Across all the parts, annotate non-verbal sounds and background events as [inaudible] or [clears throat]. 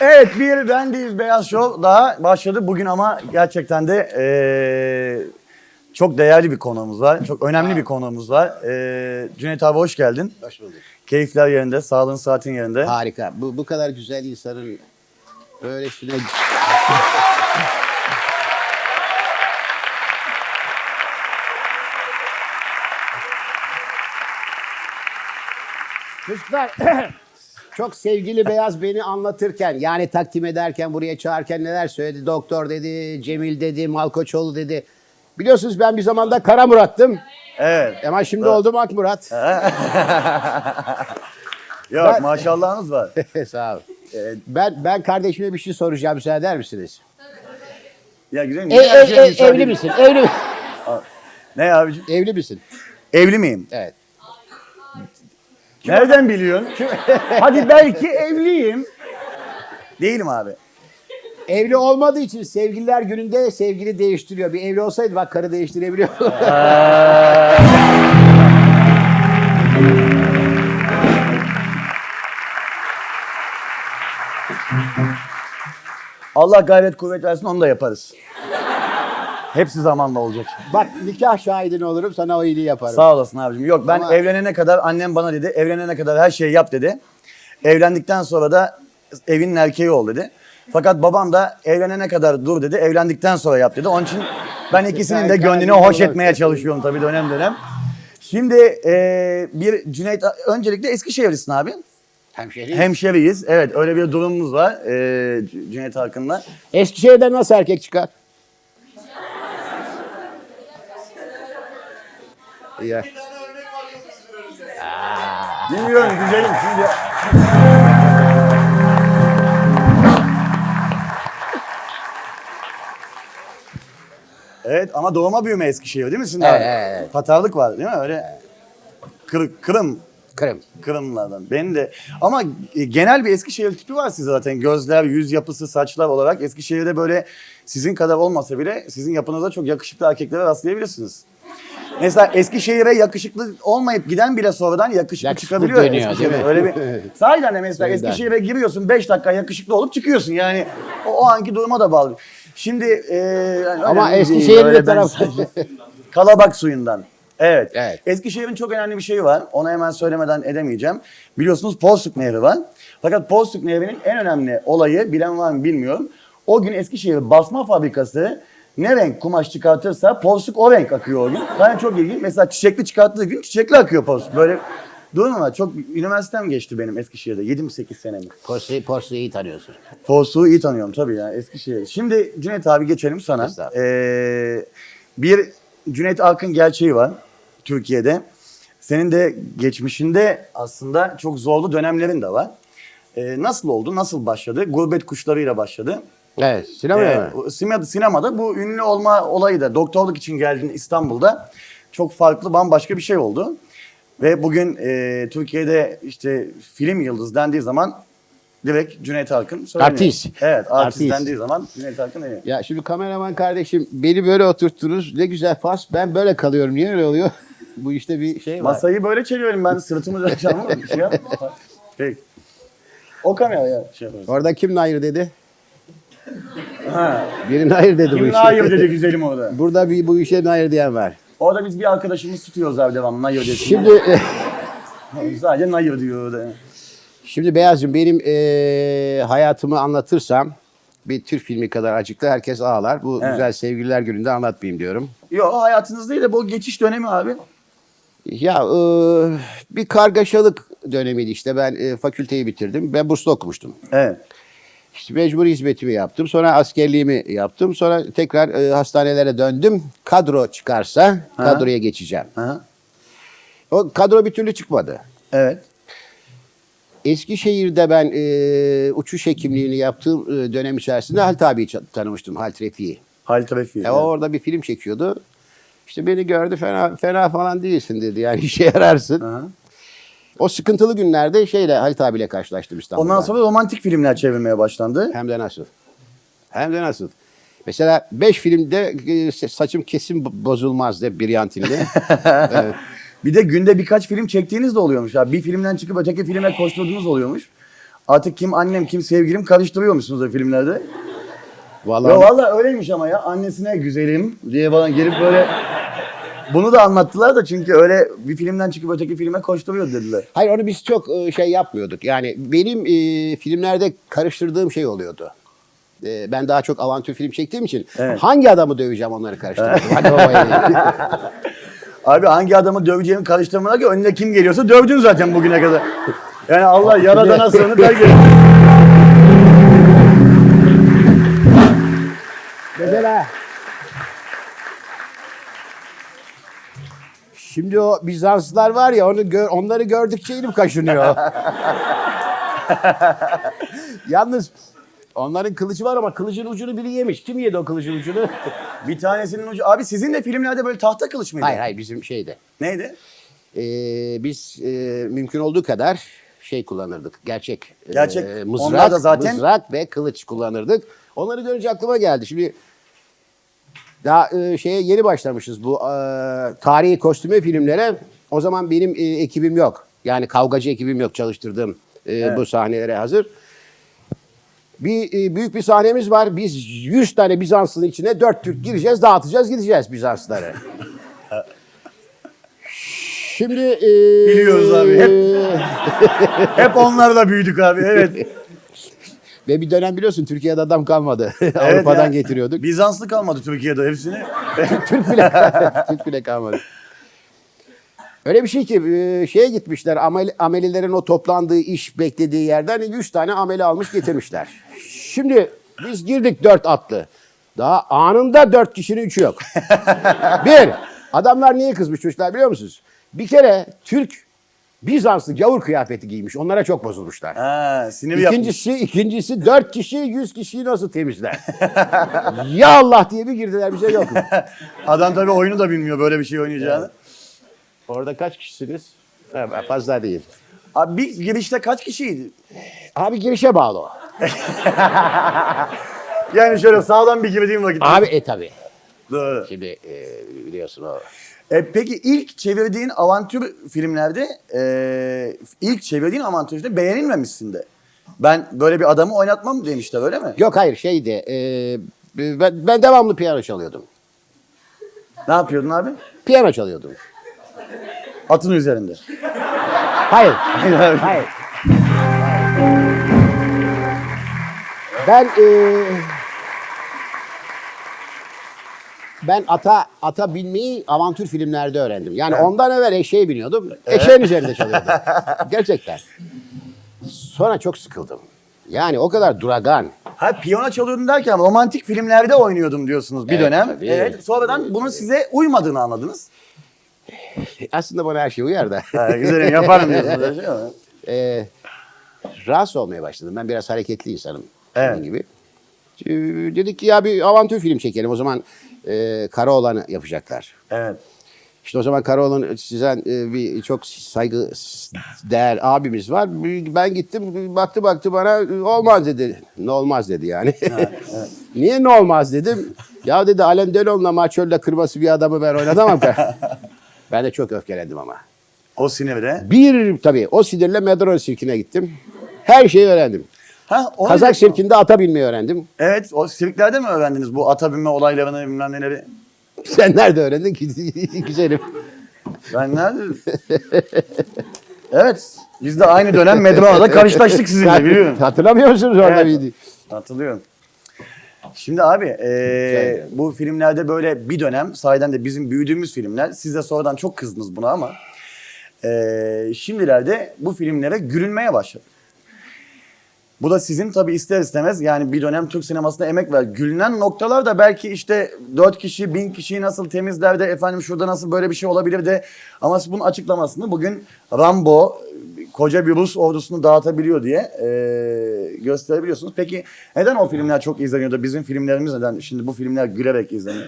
Evet bir Bendeyiz Beyaz Show daha başladı. Bugün ama gerçekten de eee, çok değerli bir konuğumuz var. Çok önemli bir konuğumuz var. Eee Cüneyt abi hoş geldin. Hoş bulduk. Keyifler yerinde, sağlığın saatin yerinde. Harika. Bu, bu kadar güzel insanın böylesine... Çocuklar [clears throat] çok sevgili Beyaz beni anlatırken yani takdim ederken buraya çağırırken neler söyledi? Doktor dedi, Cemil dedi, Malkoçoğlu dedi. Biliyorsunuz ben bir zamanda Kara Murat'tım. Evet. Ama şimdi oldum Ak Murat. [laughs] Yok Ben- maşallahınız var. [laughs] Sağ ol. Ee, Ben ben kardeşime bir şey soracağım müsaade eder misiniz? Ya güzel E, e, şey e, müsaade evli misin? [laughs] Evli mi? Ne abicim? Evli misin? Evli miyim? Evet. Nereden biliyorsun? [laughs] Hadi belki evliyim. Değilim abi. Evli olmadığı için sevgililer gününde sevgili değiştiriyor. Bir evli olsaydı bak karı değiştirebiliyor. [laughs] Allah gayret kuvvet versin onu da yaparız. Hepsi zamanla olacak. bak nikah şahidin olurum sana o iyiliği yaparım. Sağ olasın abicim. Yok ben Ama- evlenene kadar annem bana dedi. Evlenene kadar her şeyi yap dedi. Evlendikten sonra da evinin erkeği ol dedi. Fakat babam da evlenene kadar dur dedi. Evlendikten sonra yap dedi. Onun için ben ikisinin de gönlünü hoş etmeye çalışıyorum tabii dönem dönem. Şimdi e, bir Cüneyt öncelikle Eskişehirlisin abi. Hemşehri. Hemşeriyiz. Evet öyle bir durumumuz var e, C- Cüneyt Arkın'la. Eskişehir'den nasıl erkek çıkar? Ya. Bilmiyorum güzelim şimdi. Evet ama doğma büyüme Eskişehir değil mi sizin Evet, evet, evet. Tatarlık var değil mi öyle? Kır, Kırım, Kırım. Kırımlardan. Benim de ama e, genel bir Eskişehir tipi var sizde zaten. Gözler, yüz yapısı, saçlar olarak Eskişehir'de böyle sizin kadar olmasa bile sizin yapınıza çok yakışıklı erkeklere rastlayabilirsiniz. Mesela Eskişehir'e yakışıklı olmayıp giden bile sonradan yakışıklı, Yakışıklı çıkabiliyor. dönüyor, Eskişehir'e. değil mi? Öyle bir [laughs] sahiden de mesela Sahiden. Eskişehir'e giriyorsun 5 dakika yakışıklı olup çıkıyorsun. Yani o, o anki duruma da bağlı. Şimdi e, yani Ama önemli değil, Eskişehir'in öyle ben tarafı. [laughs] Kalabak suyundan. Evet. Evet. Eskişehir'in çok önemli bir şeyi var. Onu hemen söylemeden edemeyeceğim. Biliyorsunuz Porsuk Nehri var. Fakat Porsuk Nehri'nin en önemli olayı, bilen var mı bilmiyorum. O gün Eskişehir basma fabrikası ne renk kumaş çıkartırsa Porsuk o renk akıyor o gün. Yani çok ilginç. Mesela çiçekli çıkarttığı gün çiçekli akıyor Porsuk. Böyle durum var. Çok üniversitem geçti benim Eskişehir'de. 7-8 senemi. Porsu'yu Porsu'yu iyi tanıyorsun. Porsuk'u iyi tanıyorum tabii ya Eskişehir. Şimdi Cüneyt abi geçelim sana. Ee, bir Cüneyt Arkın gerçeği var Türkiye'de. Senin de geçmişinde aslında çok zorlu dönemlerin de var. Ee, nasıl oldu? Nasıl başladı? Gurbet kuşlarıyla başladı. Evet. Sinemaya Ee, mı? o sine- sinemada bu ünlü olma olayı da doktorluk için geldin İstanbul'da çok farklı bambaşka bir şey oldu. Ve bugün e, Türkiye'de işte film yıldız dendiği zaman direkt Cüneyt Arkın söyleniyor. Artist. Evet artist, Artist. dendiği zaman Cüneyt Arkın deniyor. Ya şimdi kameraman kardeşim beni böyle oturttunuz. Ne güzel fas. Ben böyle kalıyorum. Niye öyle oluyor? [laughs] Bu işte bir şey var. Masayı böyle çeviriyorum ben sırtımı döneceğim [laughs] ama bir şey yapma. Peki. O kameraya şey yaparız. Orada kim hayır dedi? Ha. Birinin hayır dedi bu Kim işe. hayır dedi güzelim orada. Burada bir bu işe hayır diyen var. Orada biz bir arkadaşımız tutuyoruz abi devamlı hayır desin. Şimdi Sadece hayır diyor orada. şimdi Beyazcığım benim eee, hayatımı anlatırsam bir Türk filmi kadar acıklı herkes ağlar. Bu Evet. güzel sevgililer gününde anlatmayayım diyorum. Yok hayatınız değil de bu geçiş dönemi abi. Ya eee, bir kargaşalık dönemiydi işte. Ben eee, fakülteyi bitirdim. Ben burslu okumuştum. Evet. İşte mecburi hizmetimi yaptım. Sonra askerliğimi yaptım. Sonra tekrar eee, hastanelere döndüm. Kadro çıkarsa Ha. kadroya geçeceğim. Aha. O kadro bir türlü çıkmadı. Evet. Eskişehir'de ben eee, uçuş hekimliğini yaptığım eee, dönem içerisinde Halit abiyi tanımıştım. Halit Refik'i. Halit Refi. E, o orada bir film çekiyordu. İşte beni gördü fena fena falan değilsin dedi. Yani [laughs] işe yararsın. Aha. O sıkıntılı günlerde şeyle Halit abiyle karşılaştım İstanbul'da. Ondan sonra romantik filmler çevirmeye başlandı. Hem de nasıl? Hem de nasıl? Mesela beş filmde e, saçım kesin bo- bozulmaz de Briantin'de. [laughs] evet. Bir de günde birkaç film çektiğiniz de oluyormuş abi. Bir filmden çıkıp öteki filme koşturduğunuz oluyormuş. Artık kim annem kim sevgilim karıştırıyor musunuz o filmlerde? Vallahi Ya valla öyleymiş ama ya annesine güzelim diye bana gelip böyle bunu da anlattılar da çünkü öyle bir filmden çıkıp öteki filme koşturuyor dediler. Hayır onu biz çok e, şey yapmıyorduk. Yani benim e, filmlerde karıştırdığım şey oluyordu. E, ben daha çok avantür film çektiğim için Evet. hangi adamı döveceğim onları karıştırıyordum. Hadi babaya. [laughs] Abi hangi adamı döveceğimi karıştırmalar ki önüne kim geliyorsa dövdün zaten bugüne kadar. Yani Allah yaradana sığını terk et. Mesela Şimdi o Bizanslılar var ya onu gör- onları gördükçe elim kaşınıyor. [laughs] Yalnız onların kılıcı var ama kılıcın ucunu biri yemiş. Kim yedi o kılıcın ucunu? Bir tanesinin ucu. Abi sizin de filmlerde böyle tahta kılıç mıydı? hayır hayır bizim şeyde. Neydi? Ee, biz e, mümkün olduğu kadar şey kullanırdık. Gerçek. e, Gerçek. mızrak, Onlar da zaten- mızrak ve kılıç kullanırdık. Onları görünce aklıma geldi. Şimdi daha e, şeye yeni başlamışız bu e, tarihi kostüme filmlere. O zaman benim e, ekibim yok. Yani kavgacı ekibim yok çalıştırdığım e, bu sahnelere hazır. Bir e, büyük bir sahnemiz var. Biz 100 tane Bizanslı'nın içine 4 Türk gireceğiz, dağıtacağız, gideceğiz Bizanslıları. Şimdi e, Biliyoruz abi, Hep [laughs] onlarla büyüdük abi evet. Ve bir dönem biliyorsun Türkiye'de adam kalmadı. [laughs] Avrupa'dan ya. getiriyorduk. Bizanslı kalmadı Türkiye'de hepsini. [laughs] Türk bile, Türk bile kalmadı. Öyle bir şey ki e, şeye gitmişler amel, amelilerin o toplandığı iş beklediği yerden 100 tane ameli almış getirmişler. Şimdi biz girdik dört atlı. Daha anında dört kişinin üçü yok. [laughs] bir, adamlar niye kızmış çocuklar biliyor musunuz? Bir kere Türk Bizanslı gavur kıyafeti giymiş. Onlara çok bozulmuşlar. Ha, sinir yapmış. İkincisi, ikincisi dört kişi yüz kişiyi nasıl temizler? [laughs] ya Allah diye bir girdiler bize yok mu? [laughs] Adam tabii oyunu da bilmiyor böyle bir şey oynayacağını. Orada kaç kişisiniz? Ha, fazla değil. Abi bir girişte kaç kişiydi? Abi girişe bağlı o. [laughs] Yani şöyle sağdan bir girdiğim vakit. Abi e tabi. Doğru. Şimdi e, biliyorsun o. E, peki ilk çevirdiğin avantür filmlerde e, ilk çevirdiğin avantür filmde beğenilmemişsin de. Ben böyle bir adamı oynatmam demişler öyle mi? Yok hayır şeydi. E, ben, ben devamlı piyano çalıyordum. Ne yapıyordun abi? Piyano çalıyordum. Atın üzerinde. Hayır. Hayır. Ben e, ben ata ata binmeyi avantür filmlerde öğrendim. Yani ondan evvel eşeğe biniyordum. Eşeğin üzerinde [laughs] çalıyordum. Gerçekten. Sonra çok sıkıldım. Yani o kadar duragan. Ha piyano çalıyordun derken romantik filmlerde oynuyordum diyorsunuz bir Evet, dönem. tabii. Evet. Sonradan bunun size uymadığını anladınız. Aslında bana her şey uyar da. Ha, güzelim yaparım diyorsunuz. öyle şey mi? [laughs] e, rahatsız olmaya başladım. Ben biraz hareketli insanım. Evet. Gibi. Ee, dedik ki ya bir avantür film çekelim. O zaman e, Karaoğlan'ı yapacaklar. Evet. İşte o zaman Karaoğlan sizden e, bir çok saygı değer abimiz var. Ben gittim baktı baktı bana olmaz dedi. Ne olmaz dedi yani. [laughs] Niye ne olmaz dedim. Ya dedi Alain Delon'la Maçöl'le kırması bir adamı ben oynatamam. [laughs] ben de çok öfkelendim ama. O sinirde. Bir tabii o sinirle Medron sirkine gittim. Her şeyi öğrendim. Ha, onu Kazak diyecektim. sirkinde ata binmeyi öğrendim. Evet, o sirklerde mi öğrendiniz bu ata binme olaylarını bilmem neleri? [laughs] Sen nerede öğrendin ki? [laughs] Güzelim. Ben nerede? evet, biz de aynı dönem Medrona'da karşılaştık sizinle biliyorum. [laughs] Hatırlamıyor musunuz orada Evet. videoyu? Hatırlıyorum. Şimdi abi e, bu filmlerde böyle bir dönem sahiden de bizim büyüdüğümüz filmler. Siz de sonradan çok kızdınız buna ama e, şimdilerde bu filmlere gülünmeye başladı. Bu da sizin tabii ister istemez yani bir dönem Türk sinemasında emek ver. Gülünen noktalar da belki işte 4 kişi, 1000 kişiyi nasıl temizler de efendim şurada nasıl böyle bir şey olabilir de ama siz bunun açıklamasını bugün Rambo koca bir Rus ordusunu dağıtabiliyor diye e, gösterebiliyorsunuz. Peki neden o filmler çok izleniyor da bizim filmlerimiz neden şimdi bu filmler gülerek izleniyor?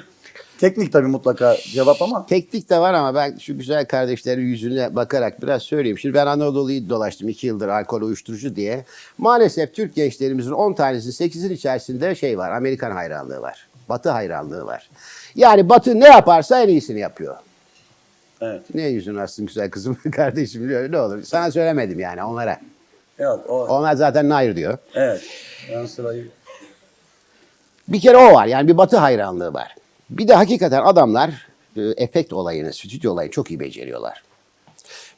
Teknik tabii mutlaka cevap ama Teknik de var ama ben şu güzel kardeşlerin yüzüne bakarak biraz söyleyeyim. Şimdi ben Anadolu'yu dolaştım iki yıldır alkol uyuşturucu diye. Maalesef Türk gençlerimizin 10 tanesinin 8'in içerisinde şey var. Amerikan hayranlığı var. Batı hayranlığı var. Yani Batı ne yaparsa en iyisini yapıyor. evet. Ne yüzün astın güzel kızım [laughs] kardeşim ne olur. Sana söylemedim yani onlara. Yok o. Onlar zaten hayır diyor. Evet. Ben sırayı. Bir kere o var yani bir batı hayranlığı var. Bir de hakikaten adamlar e, efekt olayını, stüdyo olayını çok iyi beceriyorlar.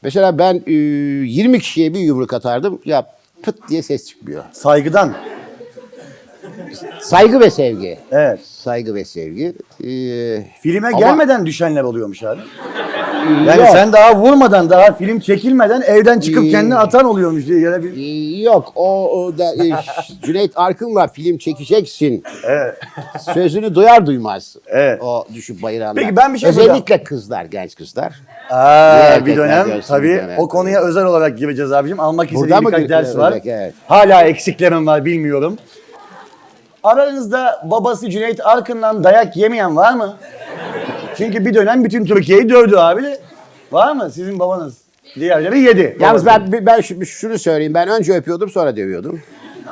Mesela ben e, 20 kişiye bir yumruk atardım. Ya pıt diye ses çıkmıyor. Saygıdan. Saygı ve sevgi. Evet. Saygı ve sevgi. Ee, Filme Ama- gelmeden düşenler oluyormuş abi. Yani yok, sen daha vurmadan, daha film çekilmeden evden çıkıp kendini atan oluyormuş diye ya da bir... yok o, o da e, Cüneyt Arkın'la film çekeceksin. Evet. Sözünü duyar duymaz. Evet. O düşüp bayılanlar. Peki ben bir şey Özellikle kızlar, genç kızlar. Aa, erkekler bir dönem görsün tabii bir dönem. o konuya özel olarak gireceğiz abicim. Almak istediğim mı birkaç ders var. evet. Hala eksiklerim var bilmiyorum. Aranızda babası Cüneyt Arkın'dan dayak yemeyen var mı? Çünkü bir dönem bütün Türkiye'yi dövdü abi. Var mı sizin babanız? Diğerleri yedi. Yalnız babası. ben ben şu- şunu söyleyeyim. Ben önce öpüyordum sonra dövüyordum.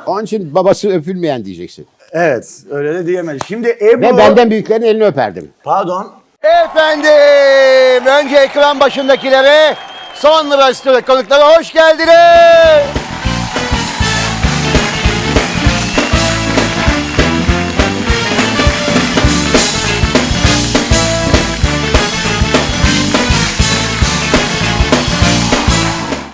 Onun için babası öpülmeyen diyeceksin. Evet öyle de diyemez. Şimdi Ebru... Ve benden büyüklerin elini öperdim. Pardon. Efendim, önce ekran başındakilere, sonra stüdyo konuklara hoş geldiniz.